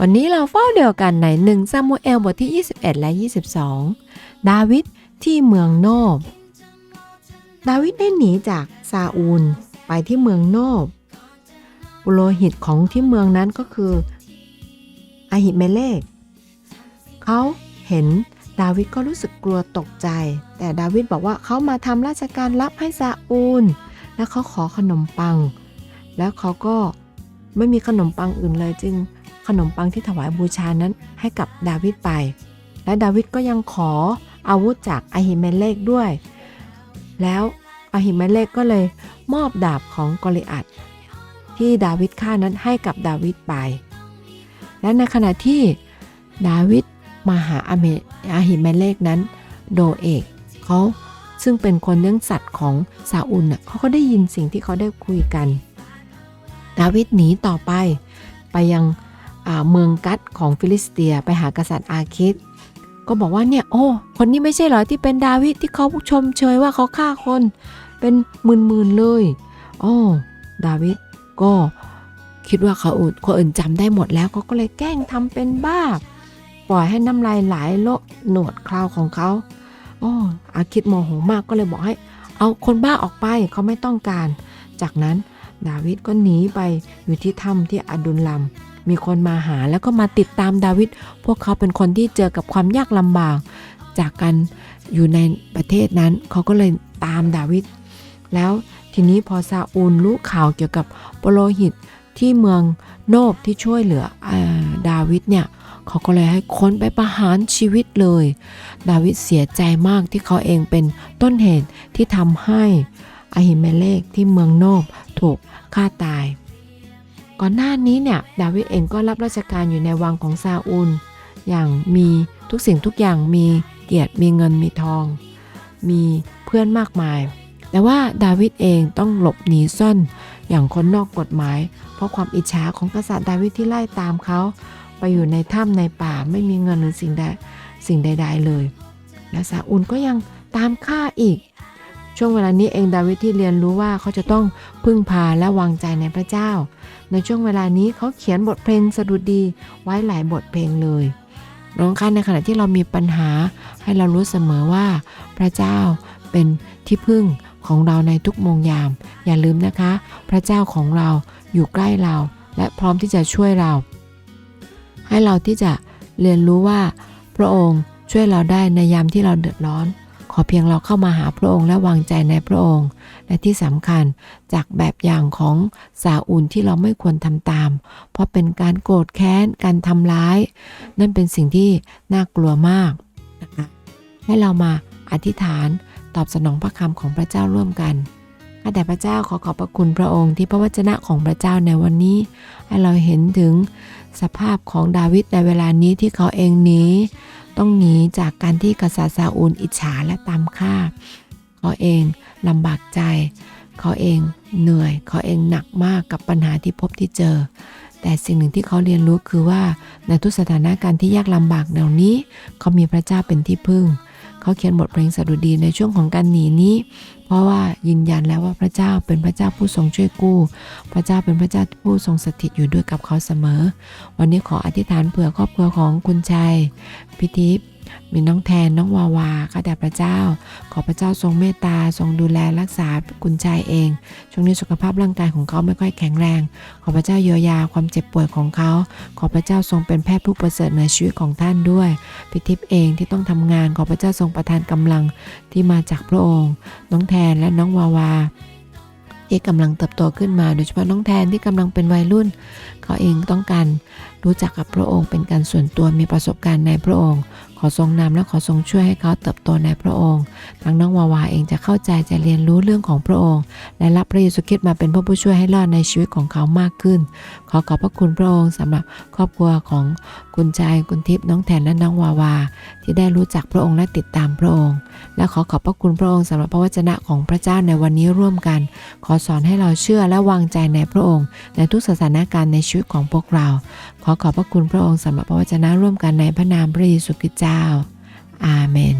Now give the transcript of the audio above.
วันนี้เราเฝ้าเดียวกันในหนึ่งซามูเอลบทที่ 21 และ 22 ดาวิดที่เมืองโนบ ดาวิดได้หนีจากซาอูลไปที่เมืองโนบ ปุโรหิตของที่เมืองนั้นก็คืออาหิเมเลกเขาเห็นดาวิดก็รู้สึกกลัวตกใจ แต่ดาวิดบอกว่าเขามาทำราชการรับให้ซาอูล แล้วเขาขอขนมปัง แล้วเขาก็ไม่มีขนมปังอื่นเลยจึง ขนมปังที่ถวายบูชานั้นให้กับดาวิดไป และดาวิดก็ยังขออาวุธจากอาหิเมเลกด้วย แล้วอาหิเมเลกก็เลยมอบดาบของกอลิอัตที่ดาวิดฆ่านั้นให้กับดาวิดไป และในขณะที่ดาวิดมาหาอาเมอาหิเมเลกนั้น โดเอกเขาซึ่งเป็นคนเลี้ยงสัตว์ของซาอุลน่ะเขาก็ได้ยินสิ่งที่เขาได้คุยกัน ดาวิดหนีต่อไปไปยัง เมืองกัดของฟิลิสเตียไปหากษัตริย์อาคิดก็บอกว่าเนี่ยโอ้คนนี้ไม่ใช่หรอที่เป็นดาวิดที่เขาชมเชยว่าเขาฆ่าคนเป็นหมื่นๆเลยโอ้ดาวิดก็คิดว่าเขาอื่นคนอื่นจำได้หมดแล้วเขาก็เลยแกล้งทำเป็นบ้า ปล่อยให้น้ำลายไหลโละหนวดคราวของเขาโอ้อาคิดโมโหมากก็เลยบอกให้ เอาคนบ้าออกไปเขาไม่ต้องการ จากนั้นดาวิดก็หนีไปอยู่ที่ถ้ำที่อดุลลัม มีคนมาหาแล้วก็มาติดตามดาวิด พวกเขาเป็นคนที่เจอกับความยากลำบาก จากการอยู่ในประเทศนั้นเขาก็เลยตามดาวิด แล้วทีนี้พอซาอูลรู้ข่าวเกี่ยวกับโปโลหิตที่เมืองโนบที่ช่วยเหลืออดาวิดเนี่ยเขาก็เลยให้ค้นไปประหารชีวิตเลย ดาวิดเสียใจมากที่เขาเองเป็นต้นเหตุที่ทำให้อหิเมเลกที่เมืองโนบถูกฆ่าตาย ก่อนหน้านี้เนี่ยดาวิดเองก็รับราชการอยู่ในวังของซาอูล อย่างมีทุกสิ่งทุกอย่างมีเกียรติมีเงินมีทอง มีเพื่อนมากมาย แต่ว่าดาวิดเองต้องหลบหนีซ่อนอย่างคนนอกกฎหมาย เพราะความอิจฉาของกษัตริย์ดาวิดที่ไล่ตามเขาไปอยู่ในถ้ำในป่าไม่มีเงินหรือสิ่งใดสิ่งใด ๆ เลย และซาอูลก็ยังตามฆ่าอีก ช่วงเวลานี้เองดาวิดที่เรียนรู้ว่าเขาจะต้องพึ่งพาและวางใจในพระเจ้า ในช่วงเวลานี้เขาเขียนบทเพลงสดุดีไว้หลายบทเพลงเลยน้องคะในขณะที่เรามีปัญหาให้เรารู้เสมอว่า พระเจ้าเป็นที่พึ่งของเราในทุกโมงยาม อย่าลืมนะคะ พระเจ้าของเราอยู่ใกล้เรา และพร้อมที่จะช่วยเรา ให้เราที่จะเรียนรู้ว่า พระองค์ช่วยเราได้ในยามที่เราเดือดร้อน ขอเพียงเราเข้ามาหาพระองค์และวางใจในพระองค์ และที่สำคัญจากแบบอย่างของซาอูลที่เราไม่ควรทำตาม เพราะเป็นการโกรธแค้น การทำร้าย นั่นเป็นสิ่งที่น่ากลัวมากนะคะให้เรามาอธิษฐานตอบสนองพระคำของพระเจ้าร่วมกันข้าแต่พระเจ้าขอขอบพระคุณพระองค์ที่พระวจนะของพระเจ้าในวันนี้ ให้เราเห็นถึงสภาพของดาวิดในเวลานี้ที่เขาเองหนี ต้องหนีจากการที่กษัตริย์ซาอูลอิจฉาและตามฆ่า เขาเองลำบากใจ เขาเองเหนื่อย เขาเองหนักมากกับปัญหาที่พบที่เจอ แต่สิ่งหนึ่งที่เขาเรียนรู้คือว่าในทุกสถานการณ์ที่ยากลำบากเหล่านี้ เขามีพระเจ้าเป็นที่พึ่ง เขาเขียนบทเพลงสดุดีในช่วงของการหนีนี้ เพราะว่ายืนยันแล้วว่าพระเจ้าเป็นพระเจ้าผู้ทรงช่วยกู้ พระเจ้าเป็นพระเจ้าผู้ทรงสถิตอยู่ด้วยกับเขาเสมอ วันนี้ขออธิษฐานเผื่อครอบครัวของคุณชัยพิทิพย์ มีน้องแทนน้องวาวาข้าแต่พระเจ้า ขอพระเจ้าทรงเมตตาทรงดูแลรักษาคุณชายเอง ช่วงนี้สุขภาพร่างกายของเขาไม่ค่อยแข็งแรง ขอพระเจ้าเยียวยาความเจ็บป่วยของเขา ขอพระเจ้าทรงเป็นแพทย์ผู้ประเสริฐในชีวิตของท่านด้วยพิทิพย์เองที่ต้องทำงานขอพระเจ้าทรงประทานกำลังที่มาจากพระองค์ น้องแทนและน้องวาวาที่กำลังเติบโตขึ้นมาโดยเฉพาะน้องแทนที่กำลังเป็นวัยรุ่น เขาเองต้องการรู้จักกับพระองค์เป็นการส่วนตัวมีประสบการณ์ในพระองค์ อทรงนำและขอทรงช่วยให้เขาเติบโตในพระองค์ ทั้งน้องวาวาเองจะเข้าใจจะเรียนรู้เรื่องของพระองค์ และรับพระเยซูคริสต์มาเป็นพระผู้ช่วยให้รอดในชีวิตของเขามากขึ้น ขอขอบพระคุณพระองค์สำหรับครอบครัวของคุณชายคุณทิพย์น้องแทนและน้องวาวา ที่ได้รู้จักพระองค์และติดตามพระองค์ และขอขอบพระคุณพระองค์สำหรับพระวจนะของพระเจ้าในวันนี้ร่วมกัน ขอสอนให้เราเชื่อและวางใจในพระองค์ ในทุกสถานการณ์ในชีวิตของพวกเรา ขอขอบพระคุณพระองค์สำหรับพระวจนะร่วมกันในพระนามพระเยซูคริสต์า อาเมน